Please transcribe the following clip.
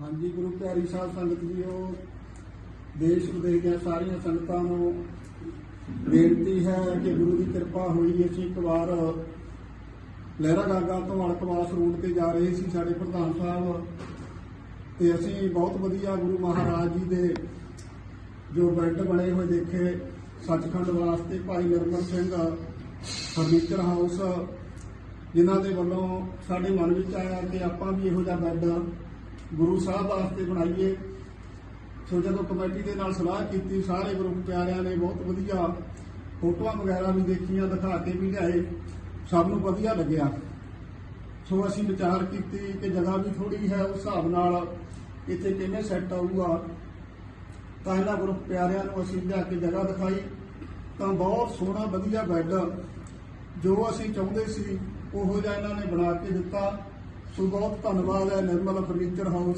ਹਾਂਜੀ, ਗੁਰੂ ਪਿਆਰੀ ਸਾਹਿਬ ਸੰਗਤ ਜੀਓ, ਦੇਸ਼ ਵਿਦੇਸ਼ ਦੀਆਂ ਸਾਰੀਆਂ ਸੰਗਤਾਂ ਨੂੰ ਬੇਨਤੀ ਹੈ ਕਿ ਗੁਰੂ ਦੀ ਕਿਰਪਾ ਹੋਈ ਅਸੀਂ ਇੱਕ ਵਾਰ ਲਹਿਰਾ ਗਾਗਾ ਤੋਂ ਅਲਕਵਾਸ ਰੋਡ ਤੇ ਜਾ ਰਹੇ ਸੀ ਸਾਡੇ ਪ੍ਰਧਾਨ ਸਾਹਿਬ। ਤੇ ਅਸੀਂ ਬਹੁਤ ਵਧੀਆ ਗੁਰੂ ਮਹਾਰਾਜ ਜੀ ਦੇ ਜੋ ਬੈੱਡ ਬਣੇ ਹੋਏ ਦੇਖੇ, ਸੱਚਖੰਡ ਵਾਸਤੇ ਭਾਈ ਨਿਰਮਲ ਸਿੰਘ ਫਰਨੀਚਰ ਹਾਊਸ ਜਿਨ੍ਹਾਂ ਦੇ ਵੱਲੋਂ ਸਾਡੇ ਮਨ ਵਿੱਚ ਆਇਆ ਕਿ ਆਪਾਂ ਵੀ ਇਹੋ ਜਿਹਾ ਬੈੱਡ ਗੁਰੂ ਸਾਹਿਬ ਵਾਸਤੇ ਬਣਾਈਏ। ਸੋ ਜਦੋਂ ਕਮੇਟੀ ਦੇ ਨਾਲ ਸਲਾਹ ਕੀਤੀ, ਸਾਰੇ ਗਰੁੱਪ ਪਿਆਰਿਆਂ ਨੇ ਬਹੁਤ ਵਧੀਆ ਫੋਟੋਆਂ ਵਗੈਰਾ ਵੀ ਦੇਖੀਆਂ, ਦਿਖਾ ਕੇ ਵੀ ਲਿਆਏ। ਸਭ ਨੂੰ ਵਧੀਆ ਲੱਗਿਆ। ਸੋ ਅਸੀਂ ਵਿਚਾਰ ਕੀਤੀ ਕਿ ਜਗ੍ਹਾ ਵੀ ਥੋੜੀ ਹੈ, ਉਸ ਹਿਸਾਬ ਨਾਲ ਇੱਥੇ ਕਿਵੇਂ ਸੈੱਟ ਆਊਗਾ। ਤਾਂ ਇਹਨਾਂ ਗਰੁੱਪ ਪਿਆਰਿਆਂ ਨੂੰ ਅਸੀਂ ਲਿਆ ਕੇ ਜਗ੍ਹਾ ਦਿਖਾਈ। ਤਾਂ ਬਹੁਤ ਸੋਹਣਾ, ਵਧੀਆ ਬੈੱਡ ਜੋ ਅਸੀਂ ਚਾਹੁੰਦੇ ਸੀ, ਉਹੋ ਜਿਹਾ ਇਹਨਾਂ ਨੇ ਬਣਾ ਕੇ ਦਿੱਤਾ। ਸੋ ਬਹੁਤ ਧੰਨਵਾਦ ਹੈ ਨਿਰਮਲ ਫਰਨੀਚਰ ਹਾਊਸ